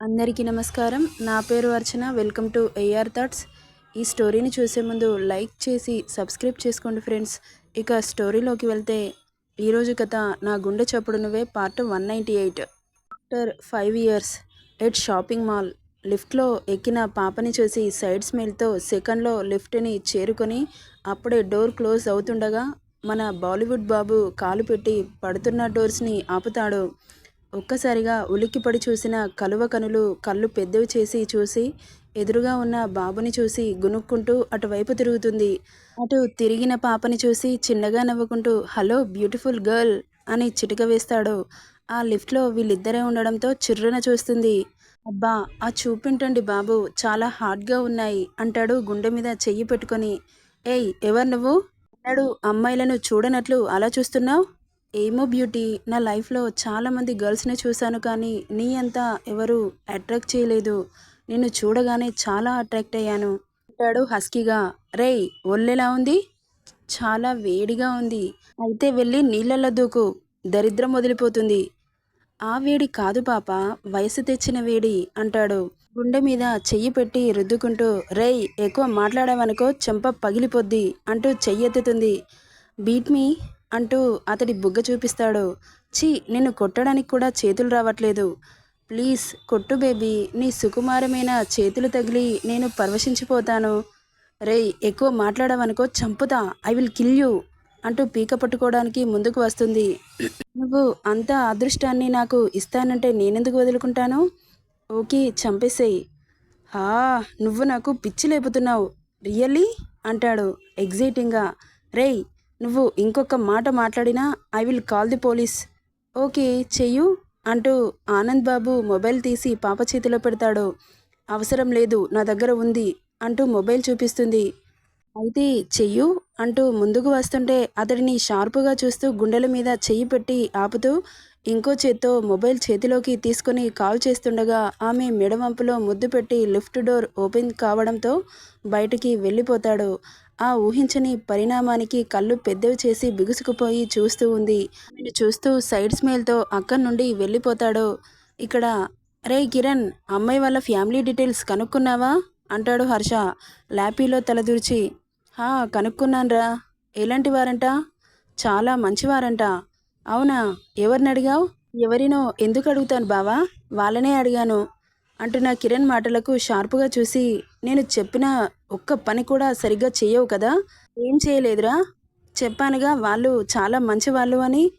అందరికీ నమస్కారం. నా పేరు Archana. Welcome to AR thoughts ఈ స్టోరీని చూసే ముందు లైక్ చేసి సబ్స్క్రైబ్ చేసుకోండి ఫ్రెండ్స్. ఇక స్టోరీలోకి వెళ్తే ఈరోజు కథ నా గుండె చప్పుడు నువ్వే part one ninety eight. After five years at shopping mall లిఫ్ట్లో ఎక్కిన పాపని చూసి సైడ్ స్మెల్తో సెకండ్లో లిఫ్ట్ని చేరుకొని అప్పుడే డోర్ క్లోజ్ అవుతుండగా మన బాలీవుడ్ బాబు కాలు పెట్టి పడుతున్న డోర్స్ని ఆపుతాడు. ఒక్కసారిగా ఉలిక్కిపడి చూసిన కలువ కనులు కళ్ళు పెద్దవి చేసి చూసి ఎదురుగా ఉన్న బాబుని చూసి గునుక్కుంటూ అటువైపు తిరుగుతుంది. అటు తిరిగిన పాపని చూసి చిన్నగా నవ్వుకుంటూ హలో బ్యూటిఫుల్ గర్ల్ అని చిటిక వేస్తాడు. ఆ లిఫ్ట్లో వీళ్ళిద్దరే ఉండడంతో చిర్రున చూస్తుంది. అబ్బా ఆ చూపింటండి బాబు చాలా హాట్గా ఉన్నాయి అంటాడు గుండె మీద చెయ్యి పెట్టుకొని. ఏయ్ ఎవరు నువ్వు? అన్నాడు. అమ్మాయిలను చూడనట్లు అలా చూస్తున్నావు? ఏమో బ్యూటీ. నా లైఫ్లో చాలామంది గర్ల్స్ని చూశాను కానీ నీ అంతా ఎవరు అట్రాక్ట్ చేయలేదు. నిన్ను చూడగానే చాలా అట్రాక్ట్ అయ్యాను. అంటాడు హస్కీగా. రేయ్ ఒళ్ళెలా ఉంది? చాలా వేడిగా ఉంది. అయితే వెళ్ళి నీళ్ళల్లో దూకు. దరిద్రం వదిలిపోతుంది. ఆ వేడి కాదు పాప వయసు తెచ్చిన వేడి అంటాడు. గుండె మీద చెయ్యి పెట్టి రుద్దుకుంటూ రేయ్ ఎక్కువ మాట్లాడావనుకో చెంప పగిలిపోద్ది అంటూ చెయ్యెత్తుతుంది. Beat me. అంటూ అతడి బుగ్గ చూపిస్తాడు. ఛీ నిన్ను కొట్టడానికి కూడా చేతులు రావట్లేదు. ప్లీజ్ కొట్టు బేబీ నీ సుకుమారమైన చేతులు తగిలి నేను పరవశించిపోతాను. రేయ్ ఎక్కువ మాట్లాడవనుకో చంపుతా ఐ విల్ కిల్ యూ అంటూ పీక పట్టుకోవడానికి ముందుకు వస్తుంది. నువ్వు అంత అదృష్టాన్ని నాకు ఇస్తానంటే నేనెందుకు వదులుకుంటాను? ఓకే చంపేసేయి. హా నువ్వు నాకు పిచ్చి లేపుతున్నావు. రియల్లీ? అంటాడు ఎగ్జైటింగ్గా. రేయ్ నువ్వు ఇంకొక మాట మాట్లాడినా I will call the police. Okay చెయ్యు అంటూ ఆనంద్ బాబు మొబైల్ తీసి పాప చేతిలో పెడతాడు. అవసరం లేదు నా దగ్గర ఉంది అంటూ మొబైల్ చూపిస్తుంది. అయితే చెయ్యు అంటూ ముందుకు వస్తుంటే అతడిని షార్పుగా చూస్తూ గుండెల మీద చెయ్యి పెట్టి ఆపుతూ ఇంకో చేత్తో మొబైల్ చేతిలోకి తీసుకొని కాల్ చేస్తుండగా ఆమె మెడవంపులో ముద్దు పెట్టి లిఫ్ట్ డోర్ ఓపెన్ కావడంతో బయటికి వెళ్ళిపోతాడు. ఆ ఊహించని పరిణామానికి కళ్ళు పెద్దవి చేసి బిగుసుకుపోయి చూస్తూ ఉంది. నేను చూస్తూ సైడ్ స్మైల్తో అక్కడి నుండి వెళ్ళిపోతాడు. ఇక్కడ రే కిరణ్ అమ్మాయి వాళ్ళ ఫ్యామిలీ డీటెయిల్స్ కనుక్కున్నావా? అంటాడు హర్ష ల్యాపీలో తలదూర్చి హా కనుక్కున్నాన్రా. ఎలాంటి వారంట? చాలా మంచివారంట. అవునా? ఎవరిని అడిగావు? ఎవరినో. ఎందుకు అడుగుతాను బావా? వాళ్ళనే అడిగాను. అంటున్న కిరణ్ మాటలకు షార్పుగా చూసి నేను చెప్పిన ఒక్క పని కూడా సరిగ్గా చేయవు కదా? ఏం చేయలేదురా చెప్పానుగా వాళ్ళు చాలా మంచి వాళ్ళు అని.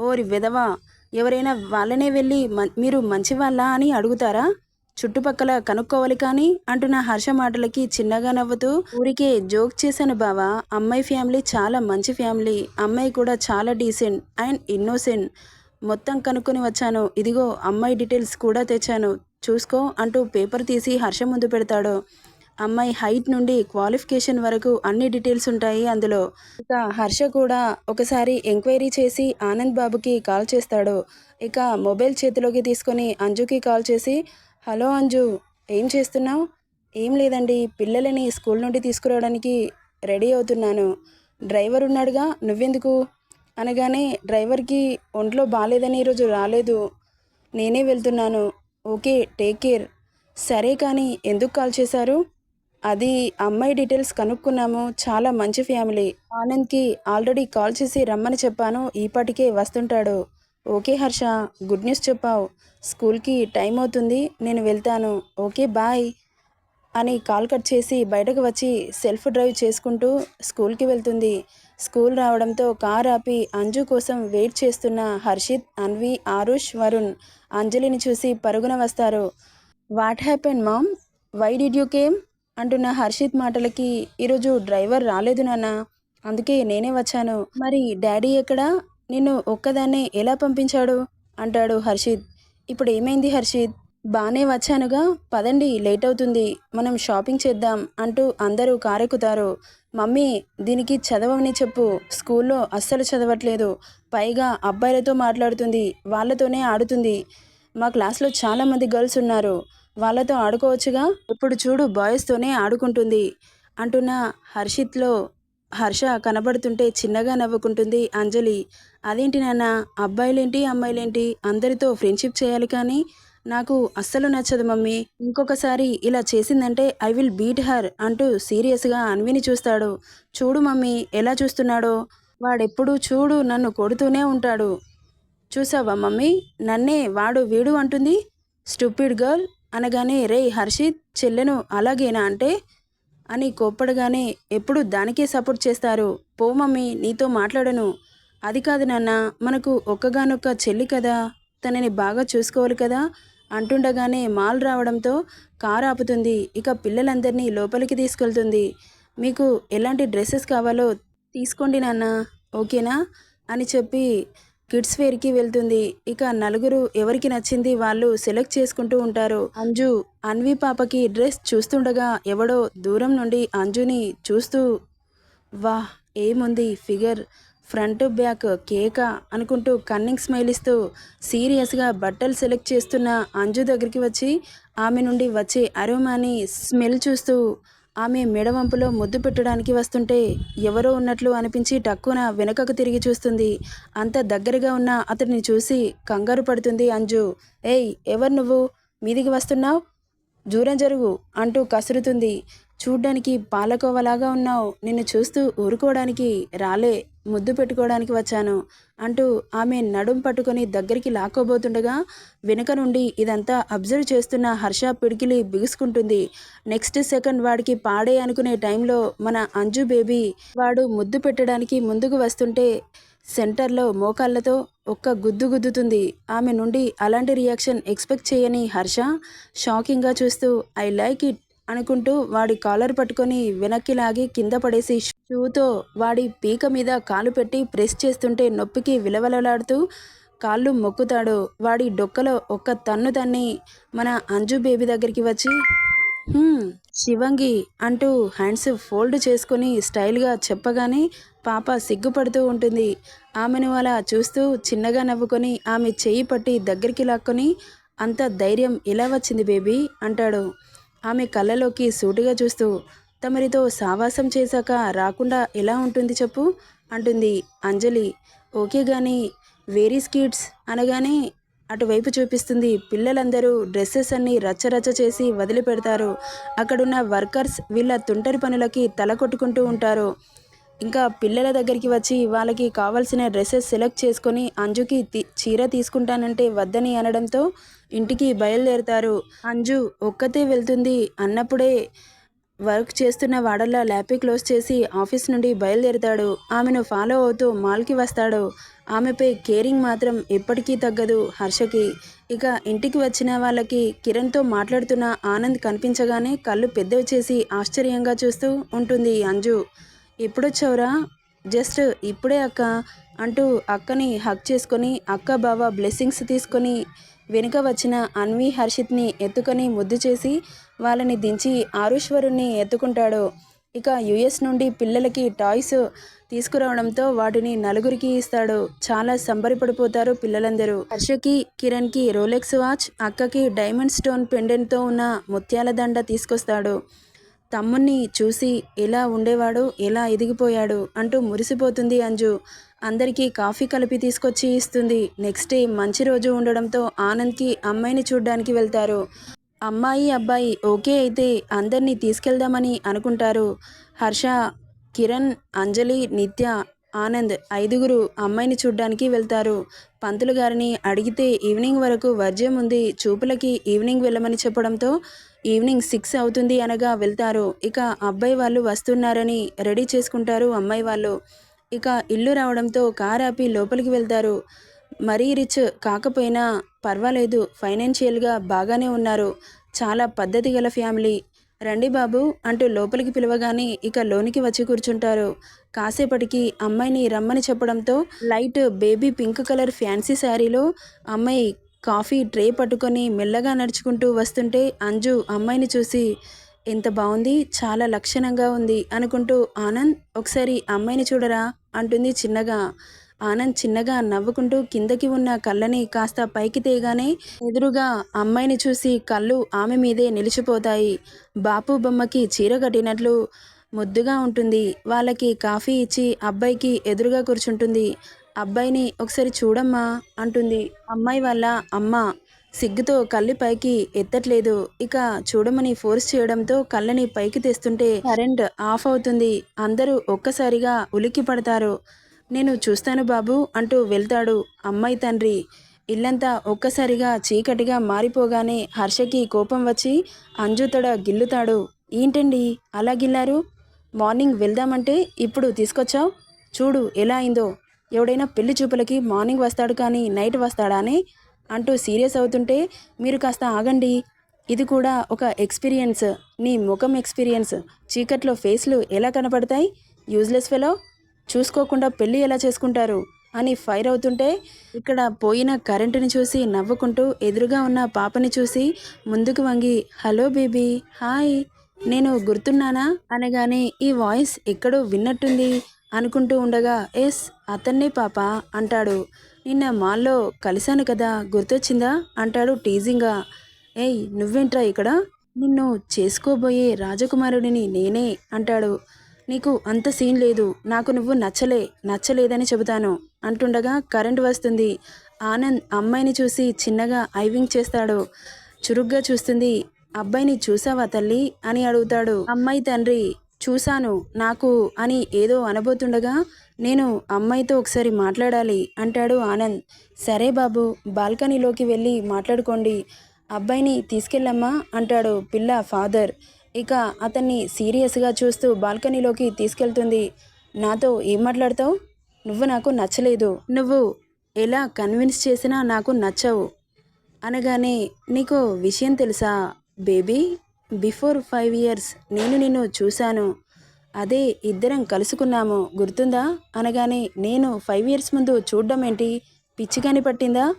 ఓరి విధవా ఎవరైనా వాళ్ళనే వెళ్ళి మ- మీరు మంచివాళ్ళా అని అడుగుతారా? చుట్టుపక్కల కనుక్కోవాలి కానీ అంటున్న హర్ష మాటలకి చిన్నగా నవ్వుతూ ఊరికే జోక్ చేశాను బావా. అమ్మాయి ఫ్యామిలీ చాలా మంచి ఫ్యామిలీ. అమ్మాయి కూడా చాలా డీసెంట్ అండ్ ఇన్నోసెంట్. మొత్తం కనుక్కొని వచ్చాను. ఇదిగో అమ్మాయి డీటెయిల్స్ కూడా తెచ్చాను. చూసుకో అంటూ పేపర్ తీసి హర్ష ముందు పెడతాడు. అమ్మాయి హైట్ నుండి క్వాలిఫికేషన్ వరకు అన్ని డీటెయిల్స్ ఉంటాయి అందులో. ఇక హర్ష కూడా ఒకసారి ఎంక్వైరీ చేసి ఆనంద్ బాబుకి కాల్ చేస్తాడు. ఇక మొబైల్ చేతిలోకి తీసుకొని అంజుకి కాల్ చేసి హలో అంజు ఏం చేస్తున్నావు? ఏం లేదండి పిల్లలని స్కూల్ నుండి తీసుకురావడానికి రెడీ అవుతున్నాను. డ్రైవర్ ఉన్నాడుగా నువ్వెందుకు? అనగానే డ్రైవర్కి ఒంట్లో బాగాలేదని ఈరోజు రాలేదు. నేనే వెళ్తున్నాను. Okay take care. సరే కానీ ఎందుకు కాల్ చేశారు? అది అమ్మాయి డీటెయిల్స్ కనుక్కున్నాము. చాలా మంచి ఫ్యామిలీ. ఆనంద్కి ఆల్రెడీ కాల్ చేసి రమ్మని చెప్పాను. ఈపాటికే వస్తుంటాడు. ఓకే హర్ష గుడ్ న్యూస్ చెప్పావు. స్కూల్కి టైం అవుతుంది. నేను వెళ్తాను. ఓకే బాయ్ అని కాల్ కట్ చేసి బయటకు వచ్చి సెల్ఫ్ డ్రైవ్ చేసుకుంటూ స్కూల్కి వెళ్తుంది. స్కూల్ రావడంతో కార్ ఆపి అంజు కోసం వెయిట్ చేస్తున్న హర్షిత్ అన్వి ఆరుష్ వరుణ్ అంజలిని చూసి పరుగున వస్తారు. What happen mom? Why did you came? అంటున్న హర్షిత్ మాటలకి ఈరోజు డ్రైవర్ రాలేదు నాన్న అందుకే నేనే వచ్చాను. మరి డాడీ ఎక్కడా? నిన్ను ఒక్కదాన్నే ఎలా పంపించాడు? అంటాడు హర్షిత్. ఇప్పుడు ఏమైంది హర్షిత్? బానే వచ్చానుగా పదండి లేట్ అవుతుంది మనం షాపింగ్ చేద్దాం అంటూ అందరూ కారెక్కుతారు. మమ్మీ దీనికి చదవమని చెప్పు స్కూల్లో అస్సలు చదవట్లేదు పైగా అబ్బాయిలతో మాట్లాడుతుంది వాళ్ళతోనే ఆడుతుంది. మా క్లాస్లో చాలామంది గర్ల్స్ ఉన్నారు వాళ్ళతో ఆడుకోవచ్చుగా? ఇప్పుడు చూడు బాయ్స్తోనే ఆడుకుంటుంది అంటున్న హర్షిత్లో. హర్ష కనబడుతుంటే చిన్నగా నవ్వుకుంటుంది అంజలి అదేంటి నాన్న అబ్బాయిలేంటి అమ్మాయిలేంటి అందరితో ఫ్రెండ్షిప్ చేయాలి కానీ నాకు అస్సలు నచ్చదు మమ్మీ. ఇంకొకసారి ఇలా చేసిందంటే ఐ విల్ బీట్ హర్ అంటూ సీరియస్గా అన్విని చూస్తాడు. చూడు మమ్మీ ఎలా చూస్తున్నాడో. వాడెప్పుడు చూడు నన్ను కొడుతూనే ఉంటాడు. చూసావా మమ్మీ? నన్నే వాడు వీడు అంటుంది. స్టూపిడ్ గర్ల్ అనగానే రే హర్షిత్ చెల్లెను అలాగేనా అంటే? అని కోప్పడగానే ఎప్పుడు దానికే సపోర్ట్ చేస్తారు. పో మమ్మీ నీతో మాట్లాడను. అది కాదు నాన్న మనకు ఒక్కగానొక్క చెల్లి కదా. తనని బాగా చూసుకోవాలి కదా. అంటుండగానే మాల్ రావడంతో కారు ఆపుతుంది. ఇక పిల్లలందరినీ లోపలికి తీసుకెళ్తుంది. మీకు ఎలాంటి డ్రెస్సెస్ కావాలో తీసుకోండి నాన్న ఓకేనా? అని చెప్పి కిడ్స్ వేర్కి వెళ్తుంది. ఇక నలుగురు ఎవరికి నచ్చింది వాళ్ళు సెలెక్ట్ చేసుకుంటూ ఉంటారు. అంజు అన్వి పాపకి డ్రెస్ చూస్తుండగా ఎవడో దూరం నుండి అంజుని చూస్తూ వా ఏముంది ఫిగర్? ఫ్రంట్ బ్యాక్ కేక అనుకుంటూ కన్నింగ్ స్మైల్ ఇస్తూ సీరియస్గా బట్టలు సెలెక్ట్ చేస్తున్న అంజు దగ్గరికి వచ్చి ఆమె నుండి వచ్చే అరోమాని స్మెల్ చూస్తూ ఆమె మెడవంపులో ముద్దు పెట్టడానికి వస్తుంటే ఎవరో ఉన్నట్లు అనిపించి టక్కున వెనకకు తిరిగి చూస్తుంది. అంత దగ్గరగా ఉన్న అతడిని చూసి కంగారు పడుతుంది అంజు. ఏయ్ ఎవరు నువ్వు? మీదికి వస్తున్నావు? దూరం జరుగు అంటూ కసురుతుంది. చూడ్డానికి పాలకోవలాగా ఉన్నావు. నిన్ను చూస్తూ ఊరుకోవడానికి రాలే ముద్దు పెట్టుకోవడానికి వచ్చాను అంటూ ఆమె నడుం పట్టుకొని దగ్గరికి లాక్కోబోతుండగా వెనుక నుండి ఇదంతా అబ్జర్వ్ చేస్తున్న హర్ష పిడికిలి బిగుసుకుంటుంది. నెక్స్ట్ సెకండ్ వాడికి పాడే అనుకునే టైంలో మన అంజు బేబీ వాడు ముద్దు పెట్టడానికి ముందుకు వస్తుంటే సెంటర్లో మోకాళ్ళతో ఒక్క గుద్దు గుద్దుతుంది. ఆమె నుండి అలాంటి రియాక్షన్ ఎక్స్పెక్ట్ చేయని హర్ష షాకింగ్గా చూస్తూ ఐ లైక్ ఇట్ అనుకుంటూ వాడి కాలర్ పట్టుకొని వెనక్కి లాగి కింద పడేసి షూతో వాడి పీక మీద కాలు పెట్టి ప్రెస్ చేస్తుంటే నొప్పికి విలవలలాడుతూ కాళ్ళు మొక్కుతాడు. వాడి డొక్కలో ఒక్క తన్ను తన్ని మన అంజు బేబీ దగ్గరికి వచ్చి శివంగి అంటూ హ్యాండ్స్ ఫోల్డ్ చేసుకొని స్టైల్గా చెప్పగానే పాప సిగ్గుపడుతూ ఉంటుంది. ఆమెను అలా చూస్తూ చిన్నగా నవ్వుకొని ఆమె చెయ్యి పట్టి దగ్గరికి లాక్కొని అంత ధైర్యం ఎలా వచ్చింది బేబీ? అంటాడు. ఆమె కళ్ళలోకి సూటిగా చూస్తూ తమరితో సావాసం చేశాక రాకుండా ఎలా ఉంటుంది చెప్పు? అంటుంది అంజలి. ఓకే కానీ వేరీ స్కిడ్స్ అనగానే అటువైపు చూపిస్తుంది. పిల్లలందరూ డ్రెస్సెస్ అన్ని రచ్చరచ్చ చేసి వదిలిపెడతారు. అక్కడున్న వర్కర్స్ వీళ్ళ తుంటరి పనులకి తల కొట్టుకుంటూ ఉంటారు. ఇంకా పిల్లల దగ్గరికి వచ్చి వాళ్ళకి కావాల్సిన డ్రెస్సెస్ సెలెక్ట్ చేసుకొని అంజుకి చీర తీసుకుంటానంటే వద్దని అనడంతో ఇంటికి బయలుదేరుతారు. అంజు ఒక్కతే వెళ్తుంది అన్నప్పుడే వర్క్ చేస్తున్న వాడల్లా ల్యాపీ క్లోజ్ చేసి ఆఫీస్ నుండి బయలుదేరుతాడు. ఆమెను ఫాలో అవుతూ మాల్కి వస్తాడు. ఆమెపై కేరింగ్ మాత్రం ఎప్పటికీ తగ్గదు హర్షకి. ఇక ఇంటికి వచ్చిన వాళ్ళకి కిరణ్తో మాట్లాడుతున్న ఆనంద్ కనిపించగానే కళ్ళు పెద్దవి చేసి ఆశ్చర్యంగా చూస్తూ ఉంటుంది అంజు. ఎప్పుడొచ్చావురా? జస్ట్ ఇప్పుడే అక్క అంటూ అక్కని హక్ చేసుకొని అక్క బావ బ్లెస్సింగ్స్ తీసుకొని వెనుక వచ్చిన అన్వి హర్షిత్ని ఎత్తుకొని ముద్దు చేసి వాళ్ళని దించి ఆరుశ్వరుణ్ణి ఎత్తుకుంటాడు. ఇక యుఎస్ నుండి పిల్లలకి టాయ్స్ తీసుకురావడంతో వాటిని నలుగురికి ఇస్తాడు. చాలా సంబరపడిపోతారు పిల్లలందరూ. హర్షకి కిరణ్కి రోలెక్స్ వాచ్ అక్కకి డైమండ్ స్టోన్ పెండెంట్తో ఉన్న ముత్యాల దండ తీసుకొస్తాడు. తమ్ముణ్ణి చూసి ఎలా ఉండేవాడు ఎలా ఎదిగిపోయాడు అంటూ మురిసిపోతుంది అంజు. అందరికీ కాఫీ కలిపి తీసుకొచ్చి ఇస్తుంది. నెక్స్ట్ డే మంచి రోజు ఉండడంతో ఆనంద్కి అమ్మాయిని చూడ్డానికి వెళ్తారు. అమ్మాయి అబ్బాయి ఓకే అయితే అందరినీ తీసుకెళ్దామని అనుకుంటారు. హర్ష కిరణ్ అంజలి నిత్య ఆనంద్ ఐదుగురు అమ్మాయిని చూడ్డానికి వెళ్తారు. పంతులు గారిని అడిగితే ఈవినింగ్ వరకు వర్జ్యం ఉంది చూపులకి ఈవినింగ్ వెళ్ళమని చెప్పడంతో ఈవినింగ్ సిక్స్ అవుతుంది అనగా వెళ్తారు. ఇక అబ్బాయి వాళ్ళు వస్తున్నారని రెడీ చేసుకుంటారు అమ్మాయి వాళ్ళు. ఇక ఇల్లు రావడంతో కార్ ఆపి లోపలికి వెళ్తారు. మరీ రిచ్ కాకపోయినా పర్వాలేదు ఫైనాన్షియల్గా బాగానే ఉన్నారు. చాలా పద్ధతి గల ఫ్యామిలీ. రండి బాబు అంటూ లోపలికి పిలవగానే ఇక లోనికి వచ్చి కూర్చుంటారు. కాసేపటికి అమ్మాయిని రమ్మని చెప్పడంతో light baby pink colour fancy శారీలో అమ్మాయి కాఫీ ట్రే పట్టుకొని మెల్లగా నడుచుకుంటూ వస్తుంటే అంజు అమ్మాయిని చూసి ఎంత బాగుంది చాలా లక్షణంగా ఉంది అనుకుంటూ ఆనంద్ ఒకసారి అమ్మాయిని చూడరా అంటుంది చిన్నగా. ఆనంద్ చిన్నగా నవ్వుకుంటూ కిందకి ఉన్న కళ్ళని కాస్త పైకి తేగానే ఎదురుగా అమ్మాయిని చూసి కళ్ళు ఆమె మీదే నిలిచిపోతాయి. బాపు బొమ్మకి చీర కట్టినట్లు ముద్దుగా ఉంటుంది. వాళ్ళకి కాఫీ ఇచ్చి అబ్బాయికి ఎదురుగా కూర్చుంటుంది. అబ్బాయిని ఒకసారి చూడమ్మా అంటుంది. అమ్మాయి వాళ్ళ అమ్మ సిగ్గుతో కళ్ళు పైకి ఎత్తట్లేదు. ఇక చూడమని ఫోర్స్ చేయడంతో కళ్ళని పైకి తెస్తుంటే కరెంట్ ఆఫ్ అవుతుంది. అందరూ ఒక్కసారిగా ఉలిక్కి పడతారు. నేను చూస్తాను బాబు అంటూ వెళ్తాడు అమ్మాయి తండ్రి. ఇల్లంతా ఒక్కసారిగా చీకటిగా మారిపోగానే హర్షకి కోపం వచ్చి అంజుతడ గిల్లుతాడు. ఏంటండి అలా గిల్లారు? మార్నింగ్ వెళ్దామంటే ఇప్పుడు తీసుకొచ్చావు? చూడు ఎలా అయిందో. ఎవడైనా పెళ్ళి చూపులకి మార్నింగ్ వస్తాడు కానీ నైట్ వస్తాడా అని అంటూ సీరియస్ అవుతుంటే మీరు కాస్త ఆగండి. ఇది కూడా ఒక ఎక్స్పీరియన్స్. నీ ముఖం ఎక్స్పీరియన్స్. చీకట్లో ఫేస్లు ఎలా కనపడతాయి? యూజ్లెస్ ఫెలో చూసుకోకుండా పెళ్ళి ఎలా చేసుకుంటారు? అని ఫైర్ అవుతుంటే ఇక్కడ పోయిన కరెంటుని చూసి నవ్వుకుంటూ ఎదురుగా ఉన్న పాపని చూసి ముందుకు వంగి హలో బేబీ హాయ్ నేను గుర్తున్నానా? అనగానే ఈ వాయిస్ ఎక్కడో విన్నట్టుంది. అనుకుంటూ ఉండగా ఎస్ అతన్నే పాప అంటాడు. నిన్న మాల్లో కలిశాను కదా గుర్తొచ్చిందా? అంటాడు టీజింగ్గా ఏయ్ నువ్వేంట్రా ఇక్కడ? నిన్ను చేసుకోబోయే రాజకుమారుడిని నేనే అంటాడు. నీకు అంత సీన్ లేదు నాకు నువ్వు నచ్చలే నచ్చలేదని చెబుతాను అంటుండగా కరెంట్ వస్తుంది. ఆనంద్ అమ్మాయిని చూసి చిన్నగా ఐవింగ్ చేస్తాడు. చురుగ్గా చూస్తుంది. అబ్బాయిని చూసావా తల్లి? అని అడుగుతాడు. అమ్మాయి తండ్రి చూశాను. నాకు అని ఏదో అనబోతుండగా నేను అమ్మాయితో ఒకసారి మాట్లాడాలి అంటాడు ఆనంద్. సరే బాబు బాల్కనీలోకి వెళ్ళి మాట్లాడుకోండి. అబ్బాయిని తీసుకెళ్ళమ్మా అంటాడు పిల్ల ఫాదర్. ఇక అతన్ని సీరియస్గా చూస్తూ బాల్కనీలోకి తీసుకెళ్తుంది. నాతో ఏం మాట్లాడతావు? నువ్వు నాకు నచ్చలేదు. నువ్వు ఎలా కన్విన్స్ చేసినా నాకు నచ్చవు. అనగానే నీకు విషయం తెలుసా బేబీ? బిఫోర్ ఫైవ్ ఇయర్స్ నేను నిన్ను చూశాను. అదే ఇద్దరం కలుసుకున్నాము గుర్తుందా? అనగానే నేను ఫైవ్ ఇయర్స్ ముందు చూడడం ఏంటి? పిచ్చిగాని పట్టిందా?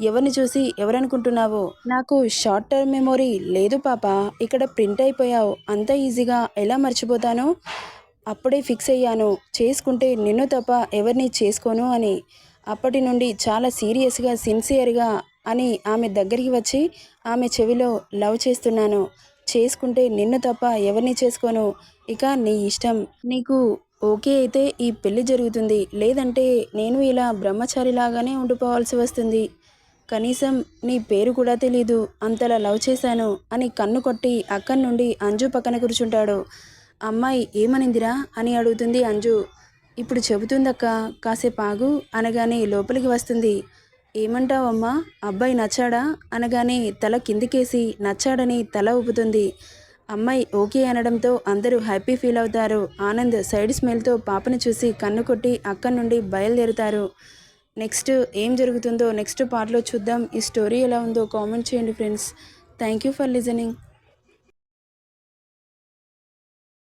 ఎవరిని చూసి ఎవరనుకుంటున్నావో? నాకు షార్ట్ టర్మ్ మెమొరీ లేదు పాప. ఇక్కడ ప్రింట్ అయిపోయావు. అంత ఈజీగా ఎలా మర్చిపోతాను? అప్పుడే ఫిక్స్ అయ్యాను. చేసుకుంటే నిన్ను తప్ప ఎవరిని చేసుకోను అని. అప్పటి నుండి చాలా సీరియస్గా సిన్సియర్గా అని ఆమె దగ్గరికి వచ్చి ఆమె చెవిలో లవ్ చేస్తున్నాను. చేసుకుంటే నిన్ను తప్ప ఎవరిని చేసుకోను. ఇక నీ ఇష్టం. నీకు ఓకే అయితే ఈ పెళ్ళి జరుగుతుంది. లేదంటే నేను ఇలా బ్రహ్మచారిలాగానే ఉండిపోవాల్సి వస్తుంది. కనీసం నీ పేరు కూడా తెలీదు. అంతలా లవ్ చేశాను అని కన్ను కొట్టి అక్కడి నుండి అంజు పక్కన కూర్చుంటాడు. అమ్మాయి ఏమనిందిరా అని అడుగుతుంది అంజు. ఇప్పుడు చెబుతుందక్క కాసేపు ఆగు అనగానే లోపలికి వస్తుంది. ఏమంటావమ్మా? అబ్బాయి నచ్చాడా? అనగానే తల కిందికేసి నచ్చాడని తల ఊపుతుంది. అమ్మాయి ఓకే అనడంతో అందరూ హ్యాపీ ఫీల్ అవుతారు. ఆనంద్ సైడ్ స్మెల్తో పాపని చూసి కన్ను కొట్టి అక్కడి నుండి బయలుదేరుతారు. నెక్స్ట్ ఏం జరుగుతుందో నెక్స్ట్ పార్ట్లో చూద్దాం. ఈ స్టోరీ ఎలా ఉందో కామెంట్ చేయండి friends. Thank you for listening.